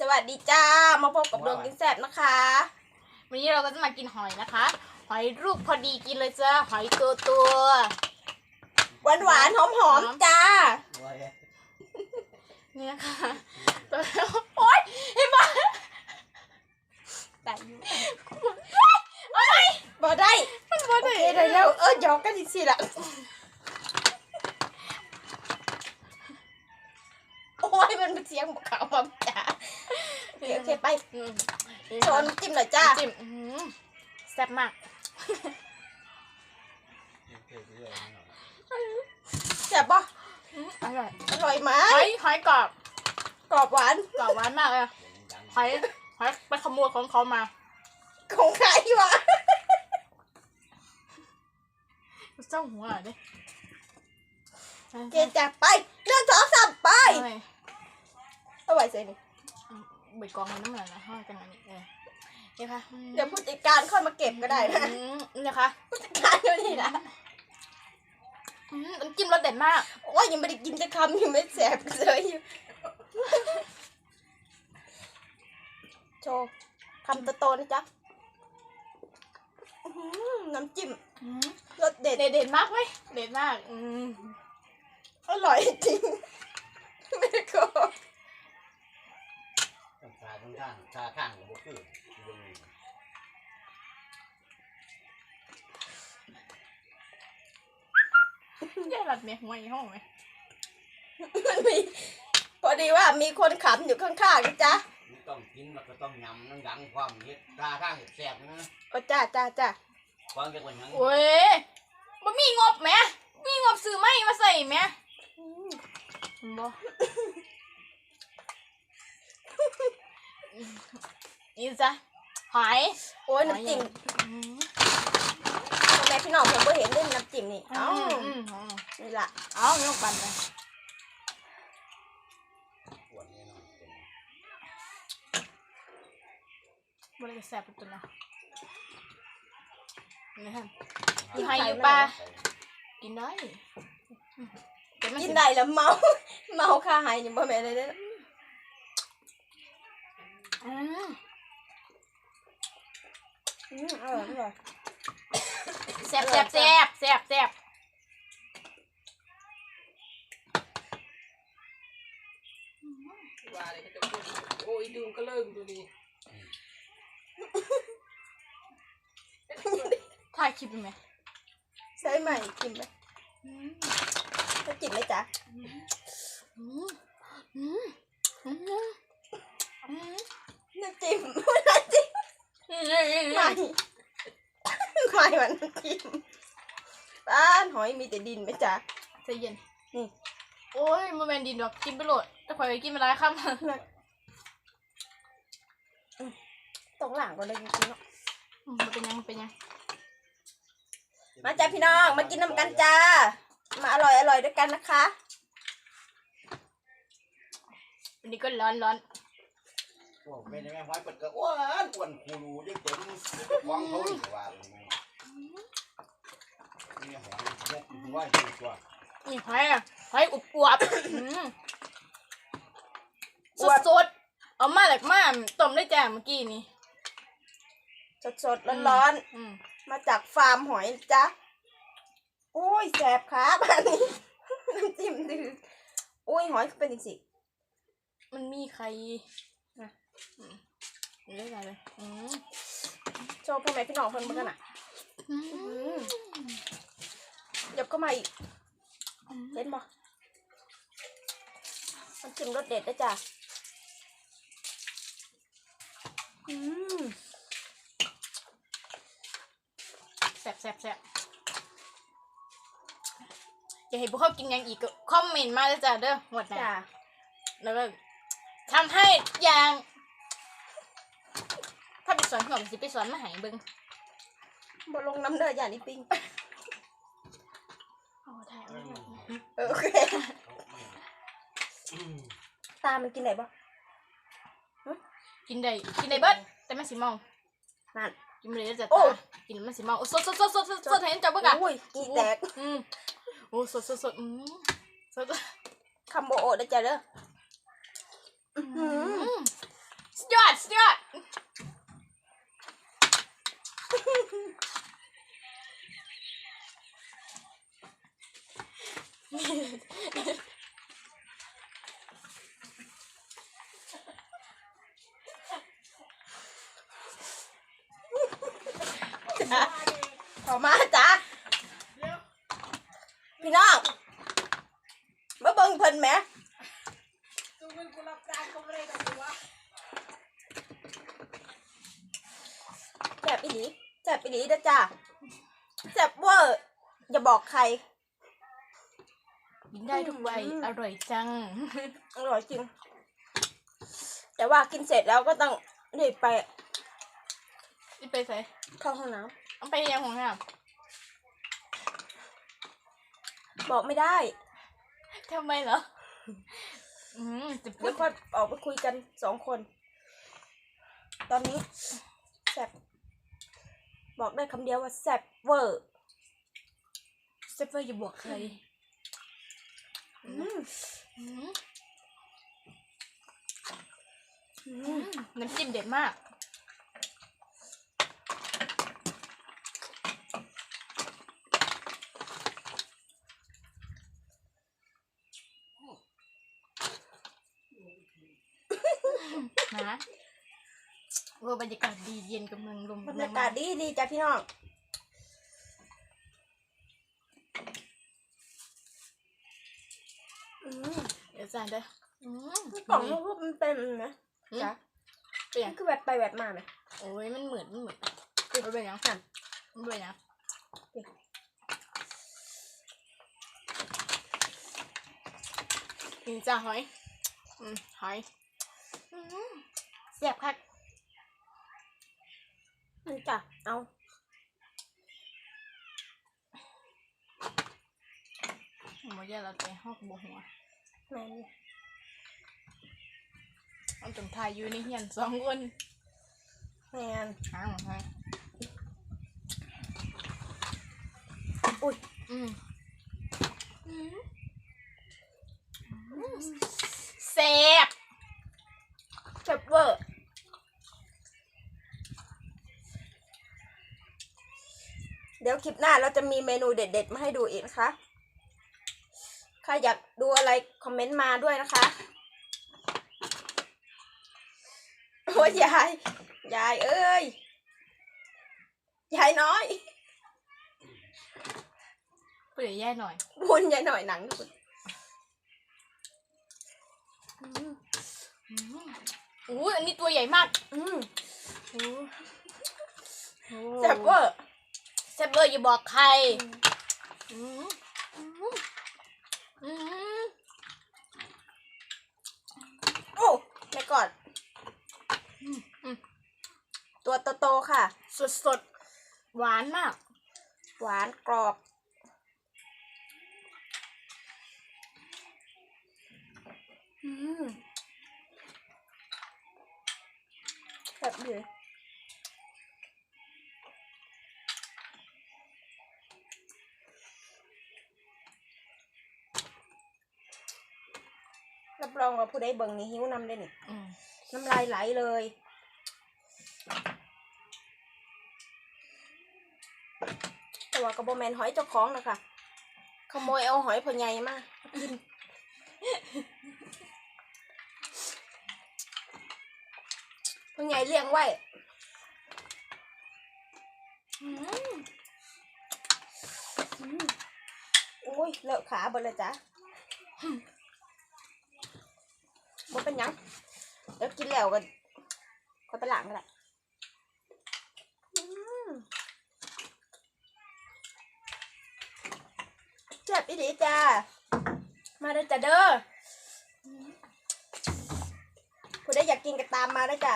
สวัสดีจ้า มาพบกับดวงกินแซ่บนะคะ วันนี้เราก็จะมากินหอยนะคะ หอยรูปพอดีกินเลยจ้าหอยตัวตัวหวานหวานๆหอมหอมๆจ้าๆเนี่ยค่ะตัวโอ๊ยเห็นปะแต่อยู่โอ๊ยบ่ได้มันบ่โอได้เคได้แล้วเออหยอกกันอีกสิละโอ้ยมันเป็นเสียงบอกเขาวมาจ้า โอเคโอเคไปอืมโชว์น้ำจิ้มหน่อยจ้าจิ้มอื้อหือแซ่บมาก แซ่บปะอื้ออร่อย อร่อยไหมหอยหอยกรอบกรอบหวานกรอบหวานมากเลยหอยหอยไปขโมยของเขามา ของใครวะเจ้าหัวดิโอเคจ้ะไปเรื่องสองสามไปเอ้ยเอาไว้ใส่นี่ ใบกองมันน้ำมันนะห้อยกันอันนี้เออนี่ค่ะเดี๋ยวผู้จัดการค่อยมาเก็บก็ได้นะอืมนี่นะคะผู้จัดการเดี๋ยวนี้นะอืมน้ำจิ้มรสเด็ดมาก โอ้ยยังไม่ได้กินจะคำยังไม่แสบเลยอยู่โชว์คำโตๆนะจ๊ะอื้อหือน้ำจิ้มอืมรสเด็ด เด็ดเด็ดมากไหมเด็ดมาก อืม อร่อยจริง ไม่ได้โกหก ชาข้างข้างชาข้างกับบุคือเบิ่งนี่แย่หลัดเมียหัวอีห้องไหมมันมีพอดีว่ามีคนขำอยู่ข้างๆนะจ๊ะมันต้องกินมันก็ต้องยำนั่งดังความเย็ดชาข้างแสบๆนะโอ้จ้าจ้าจ้าความจะเป็นหยังโอ้ยบ่มีงบไหมมีงบซื้อไหมมาใส่ไหมอืมบ่ นี่จ้ะหอยโอ้ยน้ำจิ้มอืมทำไมพี่น้องผมก็เห็นเล่นน้ำจิ้มนี่ เอ้าอืมอืมนี่ล่ะเอาไม่ต้องปั่นเลยปวดแน่นอนเป็นบ่ได้แซ่บเป็นตัวนะนี่ฮะมีใครอยู่ปะกินได้อืมแต่มักินสิได้แล้วเมา เมาค่าหายนี่บ่แม่นเลยเด้อ อืมอืมอร่อยอร่อยแซ่บแซ่บแซ่บแซ่บแซ่บว่าเลยจะพูดโอ้ยดูก็เลิกดูดีถ่ายคลิปไหมใช่ไหมกินไหมอืมถ้ากินไหมจ๊ะอืมอืมอืมอืม น้ำจิ้มน้ำจิ้มอืมไม่ไม่หวานน้ำจิ้มบ้านหอยมีแต่ดินไหมจ๊ะใจเย็นนี่โอ้ยมันเป็นดินดอกกินไปโหลดแต่ข่อยกินมาหลายคำตรงหลังก็เลยจริงๆเนาะอืมมันเป็นยังมันเป็นยังมาจ้าพี่น้องมากินน้ำกันจ้า มาอร่อยอร่อยด้วยกันนะคะวันนี้ก็ร้อนร้อน พวกเป็นแม่ห้อยเปิดก็อ้วนอ้วนคูรูยังเต็มวางเขาอีกว่าเลยแม่นี่หอยยกหัวอยู่ตัวนี่หอยอะหอยอุบอวบอืมสดสดๆเอามาแหลกมาต้มได้จ้าเมื่อกี้นี่สดสดๆร้อนอืมๆมาจากฟาร์มหอยจ้ะโอ้ยแสบครับอันนี้น้ำจิ้มดื้อโอ้ยหอยเป็นอีกสิมันมีใครนะ อืมนี่ได้ไงเลยอืมโชว์พ่อแม่พี่น้องเพิ่นเบิ่งกันอะอืมเดี๋ยวก็มาอีกเห็นบ่น้ำจิ้มรสเด็ดนะจ้ะอืมแซ่บแซ่บแซ่บอยากเห็นพวกเขากินยังอีกก็คอมเมนต์มาเลยจ้ะเด้อหมดจ้ะนะแล้วก็ทำให้อย่างถ้าไป สอนผมสิไปสอนมาใหายเบิ่งบ่ลงน้ำเด้ออย่าลิปิงเอาถ่ายเอาไว้เออโอเคตามันกินไหนบ่กินได้กินได้เบิดแต่มันสิเมานั่น กินไม่ได้แล้วจะโอ้ ตากินแล้วมันสิเมาโอ้สดสดสดสดสดสดเห็นจับเบิ่งอะอุ้ยกีแตกอืมโอ้สดสดสดอืมสดคำโบโอนะจ้ะเด้ออื้อหืออืมดสุดยอดจ้า ขอมาจ้าพี่น้องมาเบิ่งเพิ่นแหมตู้เงินกูรับการก็ไม่ได้กับกูวะแซ่บอีหลีแซ่บอีหลีเด้อจ้าแซ่บเวอร์อย่าบอกใคร กินได้ทุกวัยอืม อร่อยจัง อร่อยจริง แต่ว่ากินเสร็จแล้วก็ต้องรีบไปนี่ไปใส่เข้าห้องน้ต้องไปยังของน้ำบอกไม่ได้ำทำไมเหรอ อืมจะพูเดี๋ดยวค่อยออกไปคุยกันสองคน ตอนนี้แซ่บบอกได้คำเดียวว่าแซ่บเวอร์ เซฟเฟอร์อย่าบอกใครอืมอืมอือืมม น้ำจิ้มเด็ดมาก นะเออบรรยากาศดีเย็นกำลังลม บรรยากาศดีดีจ้ะพี่น้องอืม เดี๋ยว จานเด้ออืมกล่องมันก็มันเป็นนะอืมจ๊ะเปลี่ยนคือแบบไปแบบมาไหมโอ้ยมันเหมือนมันเหมือนมันเป็นยังค่ะมันเป็นยังกินจ้าหอยอืมหอยอืมแซ่บคักนี่จ้ะเอาหมดยาเราแต่ห้องบัวหัว แม่นี่เอาจนทายอยู่ในเฮียนสองคนแม่นหางหอยอุ้ยอืมอืมแซ่บแซ่บเวอร์เดี๋ยวคลิปหน้าเราจะมีเมนูเด็ด ๆ มาให้ดูอีกนะคะ ใครอยากดูอะไรคอมเมนต์มาด้วยนะคะ โอ้ยยาย ยายเอ้ย ยายน้อยเปลี่ยนแย่หน่อยบุญยายหน่อยหนังดูดอืมอู้อันนี้ตัวใหญ่มาก อืมอู้แซ่บเวอร์แซ่บเบอร์อย่าบอกใคร อืมอืมอืม โอ้แม่กอดตัวโตๆค่ะ สดสดๆหวานมาก หวานกรอบ อืมแบบนี้รับร องว่าผู้ใดเบิ่งนี่หิวนำได้นี่อืมน้ำลายไหลเลยแต่ว่าก็บแมนหอยเจ้าของนะคะขโมยเอาหอยพ่อใหญ่มากินพ่อใหญ่เลี้ยงไว้อืมอืมโอ้ยเลอะขาเบดเลยจ้ะบ่ เป็นหยังเดี๋ยวกินแล้วก็ค่อยไปล้างก็ได้เจ็บอีดีจ้า มาเด้จ้าเด้อผู้ได้อยากกินก็ตามมาได้จ้า